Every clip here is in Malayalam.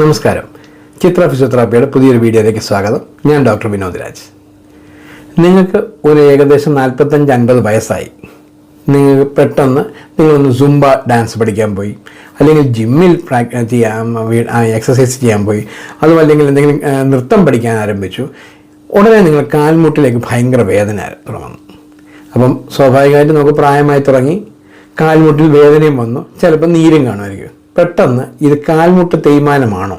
നമസ്കാരം. ചിത്ര ഫിസിയോതെറാപ്പിയുടെ പുതിയൊരു വീഡിയോയിലേക്ക് സ്വാഗതം. ഞാൻ ഡോക്ടർ വിനോദ് രാജ് നിങ്ങൾക്ക് ഒരു ഏകദേശം നാൽപ്പത്തഞ്ച് അൻപത് വയസ്സായി. നിങ്ങൾ പെട്ടെന്ന് നിങ്ങളൊന്ന് സുംബ ഡാൻസ് പഠിക്കാൻ പോയി. അല്ലെങ്കിൽ ജിമ്മിൽ പ്രാക്ടീസ് ചെയ്യാൻ എക്സസൈസ് ചെയ്യാൻ പോയി. അതും അല്ലെങ്കിൽ എന്തെങ്കിലും നൃത്തം പഠിക്കാൻ ആരംഭിച്ചു. ഉടനെ നിങ്ങൾ കാൽമുട്ടിലേക്ക് ഭയങ്കര വേദന തുടങ്ങുന്നു. അപ്പം സ്വാഭാവികമായിട്ട് നമുക്ക് പ്രായമായി തുടങ്ങി. കാൽമുട്ടിൽ വേദനയും വന്നു. ചിലപ്പോൾ നീരും കാണുമായിരിക്കും. പെട്ടെന്ന് ഇത് കാൽമുട്ട് തേയ്മാനമാണോ?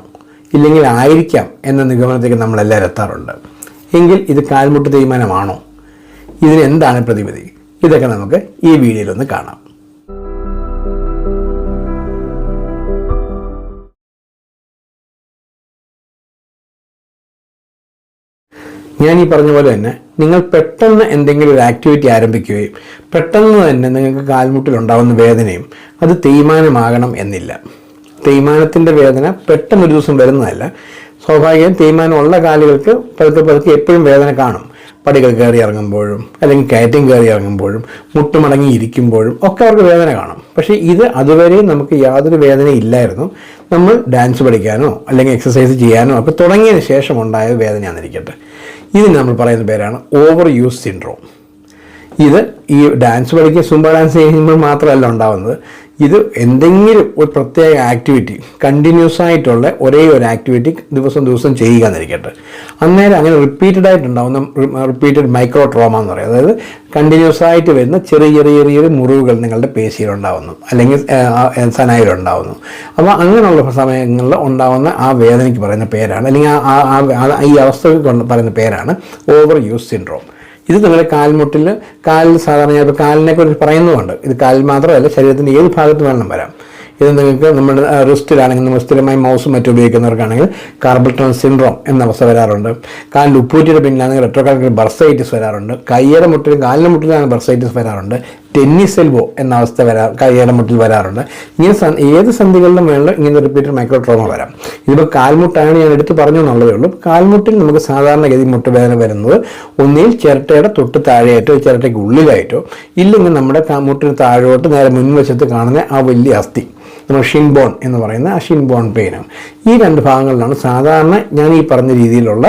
ഇല്ലെങ്കിൽ ആയിരിക്കാം എന്ന നിഗമനത്തേക്ക് നമ്മളെല്ലാവരും എത്താറുണ്ട്. എങ്കിൽ ഇത് കാൽമുട്ട് തേയ്മാനമാണോ? ഇതിനെന്താണ് പ്രതിവിധി? ഇതൊക്കെ നമുക്ക് ഈ വീഡിയോയിലൊന്ന് കാണാം. ഞാൻ ഈ പറഞ്ഞ പോലെ തന്നെ നിങ്ങൾ പെട്ടെന്ന് എന്തെങ്കിലും ഒരു ആക്ടിവിറ്റി ആരംഭിക്കുകയും പെട്ടെന്ന് തന്നെ നിങ്ങൾക്ക് കാൽമുട്ടിലുണ്ടാകുന്ന വേദനയും അത് തേയ്മാനമാകണം എന്നില്ല. തേയ്മാനത്തിന്റെ വേദന പെട്ടെന്ന് ഒരു ദിവസം വരുന്നതല്ല. സ്വാഭാവികം തേയ്മാനമുള്ള കാലുകൾക്ക് പതുക്കെ പതുക്കെ എപ്പോഴും വേദന കാണും. പടികൾ കയറി ഇറങ്ങുമ്പോഴും അല്ലെങ്കിൽ കയറ്റം കയറി ഇറങ്ങുമ്പോഴും മുട്ടുമടങ്ങി ഇരിക്കുമ്പോഴും ഒക്കെ അവർക്ക് വേദന കാണും. പക്ഷേ ഇത് അതുവരെയും നമുക്ക് യാതൊരു വേദനയും ഇല്ലായിരുന്നു. നമ്മൾ ഡാൻസ് പഠിക്കാനോ അല്ലെങ്കിൽ എക്സസൈസ് ചെയ്യാനോ ഒക്കെ തുടങ്ങിയതിന് ശേഷം ഉണ്ടായ വേദനയാണെന്നിരിക്കട്ടെ ഇതിന് നമ്മൾ പറയുന്ന പേരാണ് ഓവർ യൂസ് സിൻഡ്രോം ഇത് ഈ ഡാൻസ് പഠിക്കുക സുംബ ഡാൻസ് ചെയ്യുമ്പോൾ മാത്രമല്ല ഉണ്ടാവുന്നത്. ഇത് എന്തെങ്കിലും ഒരു പ്രത്യേക ആക്ടിവിറ്റി കണ്ടിന്യൂസ് ആയിട്ടുള്ള ഒരേ ഒരു ആക്ടിവിറ്റി ദിവസം ദിവസം ചെയ്യുക എന്നിരിക്കട്ടെ. അന്നേരം അങ്ങനെ റിപ്പീറ്റഡ് ആയിട്ടുണ്ടാവുന്ന റിപ്പീറ്റഡ് മൈക്രോ ട്രോമ എന്ന് പറയും. അതായത് കണ്ടിന്യൂസ് ആയിട്ട് വരുന്ന ചെറിയ ചെറിയ ചെറിയ മുറിവുകൾ നിങ്ങളുടെ പേശിയിലുണ്ടാവുന്നു. അല്ലെങ്കിൽ സനായിലുണ്ടാവുന്നു അപ്പോൾ അങ്ങനെയുള്ള സമയങ്ങളിൽ ഉണ്ടാവുന്ന ആ വേദനയ്ക്ക് പറയുന്ന പേരാണ്. അല്ലെങ്കിൽ ആ- ഈ അവസ്ഥയ്ക്ക് പറയുന്ന പേരാണ് ഓവർ യൂസ് സിൻഡ്രോം ഇത് നിങ്ങളുടെ കാൽമുട്ടിൽ കാലിൽ സാധാരണ ഇപ്പോൾ കാലിനെ കുറിച്ച് പറയുന്നുമുണ്ട് ഇത് കാലിൽ മാത്രമല്ല ശരീരത്തിന്റെ ഏത് ഭാഗത്ത് വേണം വരാം. ഇത് നിങ്ങൾക്ക് നമ്മുടെ റിസ്റ്റിലാണെങ്കിൽ നമ്മൾ സ്ഥിരമായി മൗസും മറ്റും ഉപയോഗിക്കുന്നവർക്കാണെങ്കിൽ കാർബൽ ടൺ സിൻഡ്രോം എന്ന അവസ്ഥ വരാറുണ്ട്. കാലിന്റെ ഉപ്പൂറ്റിയുടെ പിന്നിലാണെങ്കിൽ റെട്രോകാലിക്കൽ ബർസൈറ്റിസ് വരാറുണ്ട്. കയ്യുടെ മുട്ടിലും കാലിന്റെ മുട്ടിലാണ് ബർസൈറ്റിസ് വരാറുണ്ട്. ടെന്നീസ് എൽബോ എന്ന അവസ്ഥ വരാ കയ്യുടെ വരാറുണ്ട്. ഇങ്ങനെ ഏത് സന്ധികളിലും വേണം ഇങ്ങനെ റിപ്പീറ്റഡ് മൈക്രോ ട്രോമ വരാം. ഇതിപ്പോൾ കാൽമുട്ടാണ് ഞാൻ എടുത്തു പറഞ്ഞു എന്നുള്ളതേ ഉള്ളൂ. കാൽമുട്ടിൽ നമുക്ക് സാധാരണഗതി മുട്ടുവേദന വരുന്നത് ഒന്നിൽ ചിരട്ടയുടെ തൊട്ട് താഴെയായിട്ടോ ചിരട്ടയ്ക്ക് ഉള്ളിലായിട്ടോ ഇല്ലെങ്കിൽ നമ്മുടെ മുട്ടിന് താഴോട്ട് നേരെ മുൻവശത്ത് കാണുന്ന ആ വലിയ അസ്ഥി നമ്മൾ ഷിൻ ബോൺ എന്ന് പറയുന്ന ആ ഷിൻ ബോൺ പെയിനാണ് ഈ രണ്ട് ഭാഗങ്ങളിലാണ് സാധാരണ ഞാൻ ഈ പറഞ്ഞ രീതിയിലുള്ള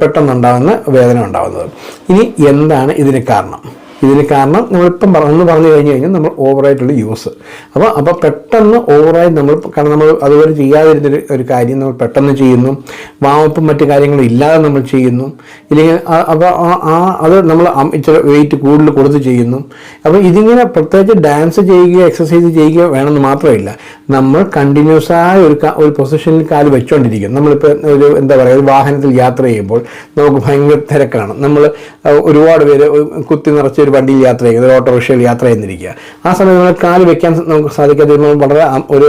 പെട്ടെന്നുണ്ടാകുന്ന വേദന ഉണ്ടാകുന്നത്. ഇനി എന്താണ് ഇതിന് കാരണം? ഇതിന് കാരണം നമ്മളിപ്പം പറഞ്ഞു പറഞ്ഞു കഴിഞ്ഞ് കഴിഞ്ഞാൽ നമ്മൾ ഓവറായിട്ടുള്ള യൂസ് അപ്പോൾ അപ്പോൾ പെട്ടെന്ന് ഓവറായി നമ്മൾ കാരണം നമ്മൾ അതുപോലെ ചെയ്യാതിരുന്നൊരു ഒരു കാര്യം നമ്മൾ പെട്ടെന്ന് ചെയ്യുന്നു. വാമപ്പും മറ്റു കാര്യങ്ങളും ഇല്ലാതെ നമ്മൾ ചെയ്യുന്നു. ഇല്ലെങ്കിൽ അപ്പോൾ ആ- അത് നമ്മൾ ഇച്ചിരി വെയിറ്റ് കൂടുതൽ കൊടുത്ത് ചെയ്യുന്നു. അപ്പോൾ ഇതിങ്ങനെ പ്രത്യേകിച്ച് ഡാൻസ് ചെയ്യുകയോ എക്സസൈസ് ചെയ്യുകയോ വേണമെന്ന് മാത്രമല്ല. നമ്മൾ കണ്ടിന്യൂസ് ആയ ഒരു ഒരു പൊസിഷനിൽ കാൽ വെച്ചുകൊണ്ടിരിക്കും നമ്മളിപ്പോൾ ഒരു എന്താ പറയുക ഒരു വാഹനത്തിൽ യാത്ര ചെയ്യുമ്പോൾ നമുക്ക് ഭയങ്കര തിരക്കാണ്. നമ്മൾ ഒരുപാട് പേര് കുത്തി നിറച്ച ഒരു വണ്ടിയിൽ യാത്ര ചെയ്യുന്നത് ഒരു ഓട്ടോറിക്ഷയിൽ യാത്ര ചെയ്യുന്നിരിക്കുക. ആ സമയത്ത് നമ്മൾ കാൽ വെക്കാൻ നമുക്ക് സാധിക്കാതെ വളരെ ഒരു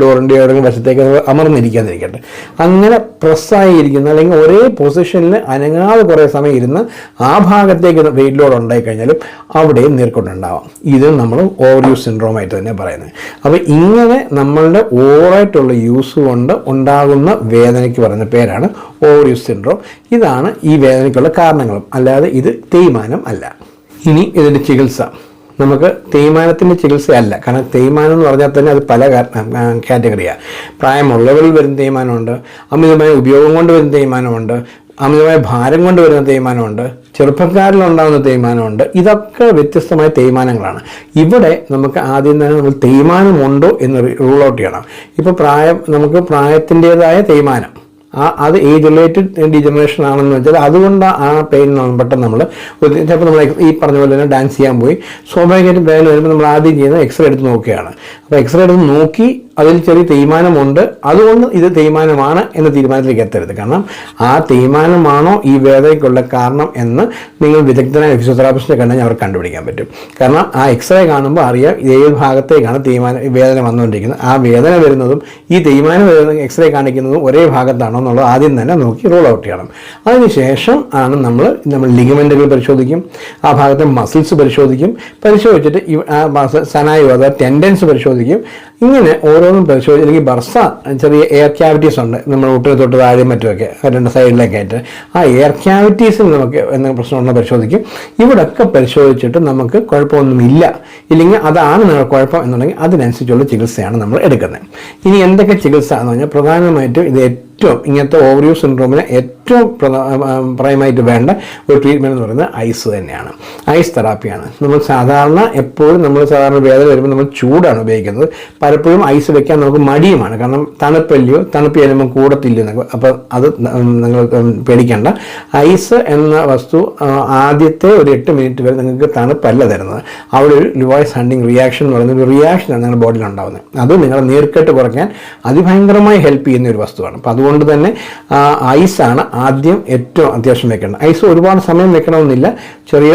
ഡോറിന്റെ ഏതെങ്കിലും വശത്തേക്ക് അമർന്നിരിക്കാതിരിക്കട്ടെ. അങ്ങനെ പ്രസ്സായിരിക്കുന്ന അല്ലെങ്കിൽ ഒരേ പൊസിഷനിൽ അനങ്ങാതെ കുറേ സമയം ഇരുന്ന് ആ ഭാഗത്തേക്ക് വെയിറ്റ് ലോഡ് ഉണ്ടായി കഴിഞ്ഞാലും അവിടെയും നീർക്കൊണ്ടുണ്ടാവാം ഇത് നമ്മൾ ഓവർ യൂസ് സിൻഡ്രോം ആയിട്ട് തന്നെ പറയുന്നത്. അപ്പോൾ ഇങ്ങനെ നമ്മളുടെ ഓവറായിട്ടുള്ള യൂസ് കൊണ്ട് ഉണ്ടാകുന്ന വേദനയ്ക്ക് പറയുന്ന പേരാണ് ഓവർ യൂസ് സിൻഡ്രോം ഇതാണ് ഈ വേദനയ്ക്കുള്ള കാരണങ്ങളും. അല്ലാതെ ഇത് തേയ്മാനം അല്ല. ഇനി ഇതിന്റെ ചികിത്സ. നമുക്ക് തേയ്മാനത്തിന്റെ ചികിത്സയല്ല. കാരണം തേയ്മാനം എന്ന് പറഞ്ഞാൽ തന്നെ അത് പല കാറ്റഗറിയാണ് പ്രായമുള്ളവരിൽ വരുന്ന തേയ്മാനമുണ്ട്. അമിതമായ ഉപയോഗം കൊണ്ട് വരുന്ന തേയ്മാനമുണ്ട്. അമിതമായ ഭാരം കൊണ്ട് വരുന്ന തേയ്മാനമുണ്ട്. ചെറുപ്പക്കാരിലുണ്ടാകുന്ന തേയ്മാനമുണ്ട്. ഇതൊക്കെ വ്യത്യസ്തമായ തേയ്മാനങ്ങളാണ്. ഇവിടെ നമുക്ക് ആദ്യം തന്നെ നമ്മൾ തേയ്മാനമുണ്ടോ എന്ന് റൂൾ ഔട്ട് ചെയ്യണം. ഇപ്പോൾ പ്രായം നമുക്ക് പ്രായത്തിന്റെതായ തേയ്മാനം. ആ അത് ഏജ് റിലേറ്റഡ് ഡിജനറേഷൻ ആണെന്ന് വെച്ചാൽ അതുകൊണ്ട് ആ പെയിൻ പെട്ടെന്ന് നമ്മൾ ചിലപ്പോൾ നമ്മൾ ഈ പറഞ്ഞ പോലെ തന്നെ ഡാൻസ് ചെയ്യാൻ പോയി. സ്വാഭാവികമായിട്ടും പെയിൻ വരുമ്പോൾ നമ്മൾ ആദ്യം ചെയ്യുന്നത് എക്സ്റേ എടുത്ത് നോക്കുകയാണ്. അപ്പോൾ എക്സ്റേ എടുത്ത് നോക്കി അതിൽ ചെറിയ തേയ്മാനമുണ്ട്. അതുകൊണ്ട് ഇത് തേയ്മാനമാണ് എന്ന തീരുമാനത്തിലേക്ക് എത്തരുത്. കാരണം ആ തേയ്മാനമാണോ ഈ വേദനയ്ക്കുള്ള കാരണം എന്ന് നിങ്ങൾ വിദഗ്ധനായ ഫിസിയോതെറാപ്പിസ്റ്റിനെ കണ്ടാൽ അവർക്ക് കണ്ടുപിടിക്കാൻ പറ്റും. കാരണം ആ എക്സ്റേ കാണുമ്പോൾ അറിയാം ഏത് ഭാഗത്തേക്കാണ് തേയ്മാനം വേദന വന്നുകൊണ്ടിരിക്കുന്നത്. ആ വേദന വരുന്നതും ഈ തേയ്മാനം വരുന്ന എക്സ്റേ കാണിക്കുന്നതും ഒരേ ഭാഗത്താണോ എന്നുള്ളത് ആദ്യം തന്നെ നോക്കി റൂൾ ഔട്ട് ചെയ്യണം. അതിനുശേഷം ആണ് നമ്മൾ നമ്മൾ ലിഗമെന്റുകൾ പരിശോധിക്കും. ആ ഭാഗത്തെ മസിൽസ് പരിശോധിക്കും. പരിശോധിച്ചിട്ട് ഈ മസിൽ ടെൻഡൻസ് പരിശോധിക്കും. ഇങ്ങനെ ഓരോന്നും പരിശോധിച്ച് അല്ലെങ്കിൽ ബർസ ചെറിയ എയർ ക്യാവിറ്റീസ് ഉണ്ട്. നമ്മൾ ഊട്ടിനെ തൊട്ട് താഴെയും മറ്റുമൊക്കെ രണ്ട് സൈഡിലൊക്കെ ആയിട്ട്. ആ എയർ ക്യാവിറ്റീസിൽ നമുക്ക് എന്തെങ്കിലും പ്രശ്നമുണ്ടോ പരിശോധിക്കും. ഇവിടെയൊക്കെ പരിശോധിച്ചിട്ട് നമുക്ക് കുഴപ്പമൊന്നുമില്ല. ഇല്ലെങ്കിൽ അതാണ് നിങ്ങൾ കുഴപ്പം എന്നുണ്ടെങ്കിൽ അതിനനുസരിച്ചുള്ള ചികിത്സയാണ് നമ്മൾ എടുക്കുന്നത്. ഇനി എന്തൊക്കെ ചികിത്സ എന്ന് പറഞ്ഞാൽ പ്രധാനമായിട്ടും ഇത് ഏറ്റവും ഇങ്ങനത്തെ ഓവറിയോ സിൻഡ്രോമിന് ഏറ്റവും പ്രധാനമായിട്ട് വേണ്ട ഒരു ട്രീറ്റ്മെന്റ് എന്ന് പറയുന്നത് ഐസ് തന്നെയാണ്. ഐസ് തെറാപ്പിയാണ് നമ്മൾ സാധാരണ എപ്പോഴും നമ്മൾ സാധാരണ വേദന വരുമ്പോൾ നമ്മൾ ചൂടാണ് ഉപയോഗിക്കുന്നത്. പലപ്പോഴും ഐസ് വെക്കാൻ നമുക്ക് മടിയുമാണ്. കാരണം തണുപ്പല്ലയോ തണുപ്പ് ചെല്ലുമ്പോൾ കൂടത്തില്ല അപ്പോൾ അത് നിങ്ങൾ പേടിക്കേണ്ട. ഐസ് എന്ന വസ്തു ആദ്യത്തെ ഒരു എട്ട് മിനിറ്റ് വരെ നിങ്ങൾക്ക് തണുപ്പല്ല തരുന്നത്. അവിടെ ഒരു ലുവോയ്സ് ഹണ്ടിങ് റിയാക്ഷൻ എന്ന് പറയുന്ന ഒരു റിയാക്ഷനാണ് നിങ്ങളുടെ ബോഡിയിൽ ഉണ്ടാകുന്നത് അത് നിങ്ങളുടെ നീർക്കെട്ട് കുറയ്ക്കാൻ അതിഭയങ്കരമായി ഹെൽപ്പ് ചെയ്യുന്ന ഒരു വസ്തുവാണ്. അപ്പോൾ അതുകൊണ്ട് തന്നെ ഐസാണ് ആദ്യം ഏറ്റവും അത്യാവശ്യം വെക്കണം ഐസ് ഒരുപാട് സമയം വെക്കണമെന്നില്ല. ചെറിയ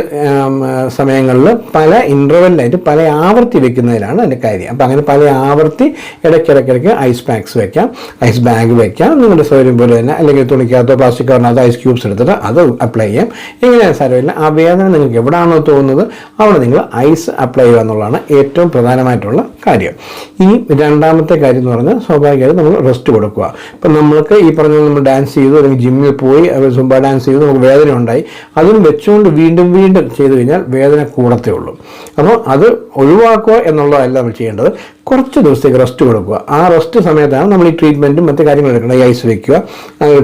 സമയങ്ങളിൽ പല ഇന്റർവെല്ലായിട്ട് പല ആവർത്തി വെക്കുന്നതിലാണ് അതിന്റെ കാര്യം. അപ്പോൾ അങ്ങനെ പല ആവർത്തി ഇടയ്ക്കിടയ്ക്കിടയ്ക്ക് ഐസ് പാക്സ് വെക്കാം. ഐസ് ബാഗ് വെക്കാം. നിങ്ങളുടെ സൗകര്യം പോലെ തന്നെ അല്ലെങ്കിൽ തുണിക്കകത്തോ പ്ലാസ്റ്റിക് കവറിനകത്തോ ഐസ് ക്യൂബ്സ് എടുത്തിട്ട് അത് അപ്ലൈ ചെയ്യാം. എങ്ങനെയാണ് സാരമില്ല. ആ വേദന നിങ്ങൾക്ക് എവിടെയാണോ തോന്നുന്നത് അവിടെ നിങ്ങൾ ഐസ് അപ്ലൈ ചെയ്യുക എന്നുള്ളതാണ് ഏറ്റവും പ്രധാനമായിട്ടുള്ള കാര്യം. ഇനി രണ്ടാമത്തെ കാര്യം എന്ന് പറഞ്ഞാൽ സ്വാഭാവികമായിട്ടും നമ്മൾ റെസ്റ്റ് കൊടുക്കുക. ഇപ്പം നമ്മൾക്ക് ഈ പറഞ്ഞ നമ്മൾ ഡാൻസ് ചെയ്തു അല്ലെങ്കിൽ ജിമ്മിൽ പോയി സുംബ ഡാൻസ് ചെയ്തു നമുക്ക് വേദന ഉണ്ടായി. അതിന് വെച്ചുകൊണ്ട് വീണ്ടും വീണ്ടും ചെയ്തു കഴിഞ്ഞാൽ വേദന കൂടത്തേ ഉള്ളൂ. അപ്പോൾ അത് ഒഴിവാക്കുക എന്നുള്ളതല്ല നമ്മൾ ചെയ്യേണ്ടത്. കുറച്ച് ദിവസത്തേക്ക് റെസ്റ്റ് കൊടുക്കുക. ആ റെസ്റ്റ് സമയത്താണ് നമ്മൾ ഈ ട്രീറ്റ്മെന്റും മറ്റു കാര്യങ്ങൾ എടുക്കുന്നത് ഈ ഐസ് വെക്കുക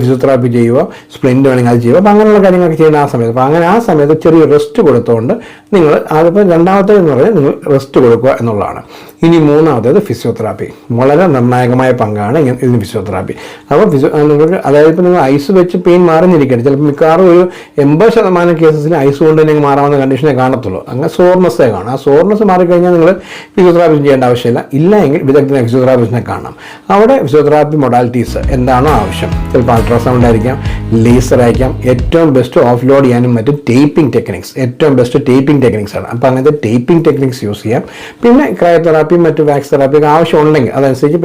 ഫിസിയോതെറാപ്പി ചെയ്യുക സ്പ്ലിന്റ് വേണമെങ്കിൽ അത് ചെയ്യുക. അപ്പോൾ അങ്ങനെയുള്ള കാര്യങ്ങളൊക്കെ ചെയ്യുന്ന ആ സമയത്ത്. അപ്പോൾ അങ്ങനെ ആ സമയത്ത് ചെറിയ റെസ്റ്റ് കൊടുത്തുകൊണ്ട് നിങ്ങൾ അതിപ്പോൾ രണ്ടാമത്തേത് എന്ന് പറഞ്ഞാൽ നിങ്ങൾ റെസ്റ്റ് കൊടുക്കുക എന്നുള്ളതാണ്. ഇനി മൂന്നാമത്തേത് ഫിസിയോതെറാപ്പി വളരെ നിർണായകമായ പങ്കാണ് ഇങ്ങനെ ഇതിന് ഫിസിയോതെറാപ്പി അപ്പോൾ ഫിസിയോ നിങ്ങൾക്ക് അതായത് ഇപ്പോൾ നിങ്ങൾ ഐസ് വെച്ച് പെയിൻ മാറിഞ്ഞിരിക്കണം ചിലപ്പോൾ മിക്കവാറും ഒരു എൺപത് ശതമാനം കേസസിൽ ഐസ് കൊണ്ട് തന്നെ മാറാവുന്ന കണ്ടീഷനെ കാണത്തുള്ളൂ. അങ്ങനെ സോർനെസ്സേ കാണും. ആ സോർനെസ് മാറിക്കഴിഞ്ഞാൽ നിങ്ങൾ ഫിസിയോതെറാപ്പി ചെയ്യേണ്ട ആവശ്യമില്ല. ഇല്ല എങ്കിൽ വിദഗ്ധനെ ഫിസിയോതെറാപ്പിസ്റ്റിനെ കാണണം. അവിടെ ഫിസിയോതെറാപ്പി മൊഡാലിറ്റീസ് എന്താണോ ആവശ്യം. ചിലപ്പോൾ അൾട്രാസൗണ്ട് ആയിരിക്കാം ലേസർ ആയിരിക്കാം. ഏറ്റവും ബെസ്റ്റ് ഓഫ് ലോഡ് ചെയ്യാനും മറ്റും ടേപ്പിംഗ് ടെക്നിക്സ് ഏറ്റവും ബെസ്റ്റ് ടേപ്പിംഗ് ടെക്നിക്സ് ആണ്. അപ്പോൾ അങ്ങനത്തെ ടേപ്പിംഗ് ടെക്നിക്സ് യൂസ് ചെയ്യാം. പിന്നെ ക്രയോതെറാപ്പി മറ്റു വാക്സ് തെറാപ്പിയൊക്കെ ആവശ്യമുണ്ടെങ്കിൽ അതനുസരിച്ച്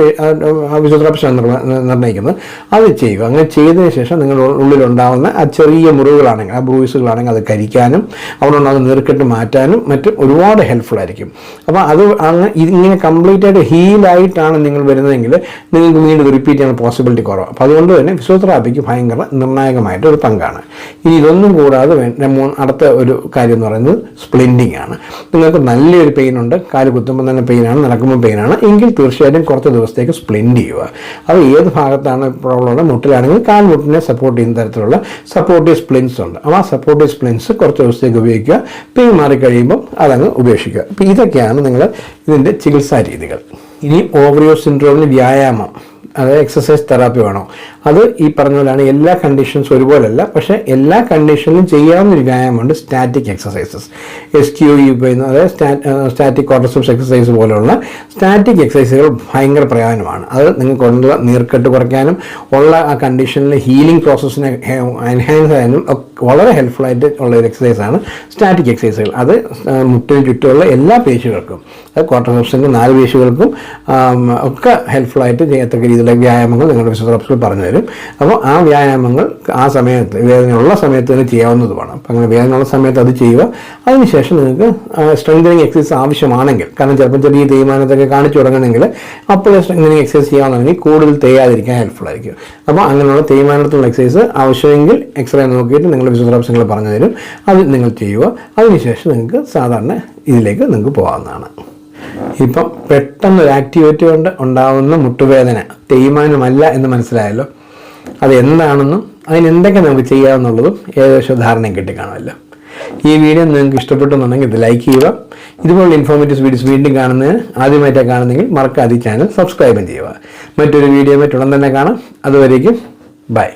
ഫിസിയോതെറാപ്പിസ്റ്റാണ് നിർണയിക്കുന്നത് അത് ചെയ്യുക. അങ്ങനെ ചെയ്തതിന് ശേഷം നിങ്ങളുടെ ഉള്ളിലുണ്ടാകുന്ന ആ ചെറിയ മുറിവുകളാണെങ്കിൽ ആ ബ്രൂയിസുകളാണെങ്കിൽ അത് കരിക്കാനും അവിടെ ഉണ്ടാകുന്ന നീർക്കെട്ട് മാറ്റാനും മറ്റും ഒരുപാട് ഹെൽപ്ഫുൾ ആയിരിക്കും. അപ്പോൾ അത് അങ്ങനെ ഇങ്ങനെ കംപ്ലീറ്റ് ആയിട്ട് ഹീലായിട്ടാണ് നിങ്ങൾ വരുന്നതെങ്കിൽ നിങ്ങൾക്ക് വീണ്ടും റിപ്പീറ്റ് ചെയ്യാൻ പോസിബിലിറ്റി കുറവാണ് അപ്പോൾ അതുകൊണ്ട് തന്നെ ഫിസിയോതെറാപ്പിക്ക് ഭയങ്കര നിർണായകമായിട്ട് ഒരു പങ്കാണ്. ഇനി ഇതൊന്നും കൂടാതെ അടുത്ത ഒരു കാര്യം എന്ന് പറയുന്നത് സ്പ്ലിൻഡിങ് ആണ്. നിങ്ങൾക്ക് നല്ലൊരു പെയിൻ ഉണ്ട് കാൽ കുത്തുമ്പോൾ തന്നെ പെയിനാണ് നടക്കുമ്പോൾ പെയിനാണ് എങ്കിൽ തീർച്ചയായിട്ടും കുറച്ച് ദിവസത്തേക്ക് സ്പ്ലിൻഡ് ചെയ്യുക. അത് ഏത് ഭാഗത്താണ് പ്രോബ്ലം ഉള്ളത്? മുട്ടിലാണെങ്കിൽ കാൽമുട്ടിനെ സപ്പോർട്ട് ചെയ്യുന്ന തരത്തിലുള്ള സപ്പോർട്ടീവ് സ്പ്ലിൻസ് ഉണ്ട്. അപ്പോൾ ആ സപ്പോർട്ടീവ് സ്പ്ലിൻസ് കുറച്ച് ദിവസത്തേക്ക് ഉപയോഗിക്കുക. പെയിൻ മാറിക്കഴിയുമ്പോൾ അതങ്ങ് ഉപേക്ഷിക്കുക. അപ്പോൾ ഇതൊക്കെയാണ് നിങ്ങൾ ഇതിന്റെ ചികിത്സാ രീതികൾ. ഇനി ഓവറിയോ സിൻഡ്രോമിന് വ്യായാമം. അതായത് എക്സസൈസ് തെറാപ്പി വേണോ. അത് ഈ പറഞ്ഞ പോലെയാണ് എല്ലാ കണ്ടീഷൻസ് ഒരുപോലല്ല. പക്ഷേ എല്ലാ കണ്ടീഷനിലും ചെയ്യാവുന്ന ഒരു വ്യായാമമുണ്ട് static exercises S Q U പറയുന്ന അതായത് സ്റ്റാറ്റിക് കോർട്ടസപ്സ് എക്സസൈസ് പോലെയുള്ള സ്റ്റാറ്റിക് എക്സസൈസുകൾ ഭയങ്കര പ്രയോജനമാണ്. അത് നിങ്ങൾക്കുള്ള നീർക്കെട്ട് കുറയ്ക്കാനും ഉള്ള ആ കണ്ടീഷനിലെ ഹീലിംഗ് പ്രോസസ്സിനെ എൻഹാൻസ് ചെയ്യാനും വളരെ ഹെൽപ്ഫുൾ ആയിട്ട് ഉള്ള ഒരു എക്സസൈസാണ് സ്റ്റാറ്റിക് എക്സസൈസുകൾ അത് മുട്ടിന് ചുറ്റുമുള്ള എല്ലാ പേശികൾക്കും അത് ക്വാർട്ടർസെപ്സിന്റെ നാല് പേശികൾക്കും ഒക്കെ ഹെൽപ്ഫുൾ ആയിട്ട് ചെയ്യത്തക്ക രീതിയിലുള്ള വ്യായാമങ്ങൾ നിങ്ങളുടെ ഫിസിയോതെറാപ്പിസ്റ്റ് പറഞ്ഞു തരും. അപ്പോൾ ആ വ്യായാമങ്ങൾ ആ സമയത്ത് വേദനയുള്ള സമയത്ത് തന്നെ ചെയ്യാവുന്നതുമാണ്. അപ്പം അങ്ങനെ വേദനയുള്ള സമയത്ത് അത് ചെയ്യുക. അതിനുശേഷം നിങ്ങൾക്ക് സ്ട്രെങ്തനിങ് എക്സസൈസ് ആവശ്യമാണെങ്കിൽ കാരണം ചിലപ്പോൾ ചെറിയ തേയ്മാനത്തൊക്കെ കാണിച്ചു തുടങ്ങണമെങ്കിൽ അപ്പോൾ സ്ട്രെങ്തനിങ് എക്സസൈസ് ചെയ്യാവുന്നതെങ്കിൽ കൂടുതൽ തേയാതിരിക്കാൻ ഹെൽപ്ഫുൾ ആയിരിക്കും. അപ്പോൾ അങ്ങനെയുള്ള തീരുമാനത്തിലുള്ള എക്സസൈസ് ആവശ്യമെങ്കിൽ എക്സ്റേ നോക്കിയിട്ട് നിങ്ങളുടെ ഫിസിയോതെറാപ്പിസ്റ്റ് പറഞ്ഞു തരും. അത് നിങ്ങൾ ചെയ്യുക. അതിനുശേഷം നിങ്ങൾക്ക് സാധാരണ ഇതിലേക്ക് നിങ്ങൾക്ക് പോകാവുന്നതാണ്. ഇപ്പം പെട്ടെന്ന് ഒരു ആക്ടിവിറ്റി കൊണ്ട് ഉണ്ടാവുന്ന മുട്ടുവേദന തേയ്മാനമല്ല എന്ന് മനസ്സിലായല്ലോ. അത് എന്താണെന്നും അതിനെന്തൊക്കെ നമുക്ക് ചെയ്യാമെന്നുള്ളതും ഏകദേശം ധാരണയും കിട്ടിക്കാണുമല്ലോ. ഈ വീഡിയോ നിങ്ങൾക്ക് ഇഷ്ടപ്പെട്ടെന്നുണ്ടെങ്കിൽ ഇത് ലൈക്ക് ചെയ്യുക. ഇതുപോലുള്ള ഇൻഫോർമേറ്റീവ് വീഡിയോസ് വീണ്ടും കാണുന്നതിന് ആദ്യമായിട്ടാണ് കാണുന്നെങ്കിൽ മറക്കാതെ ചാനൽ സബ്സ്ക്രൈബും ചെയ്യുക. മറ്റൊരു വീഡിയോ മറ്റുടൻ തന്നെ കാണാം. അതുവരേക്കും ബൈ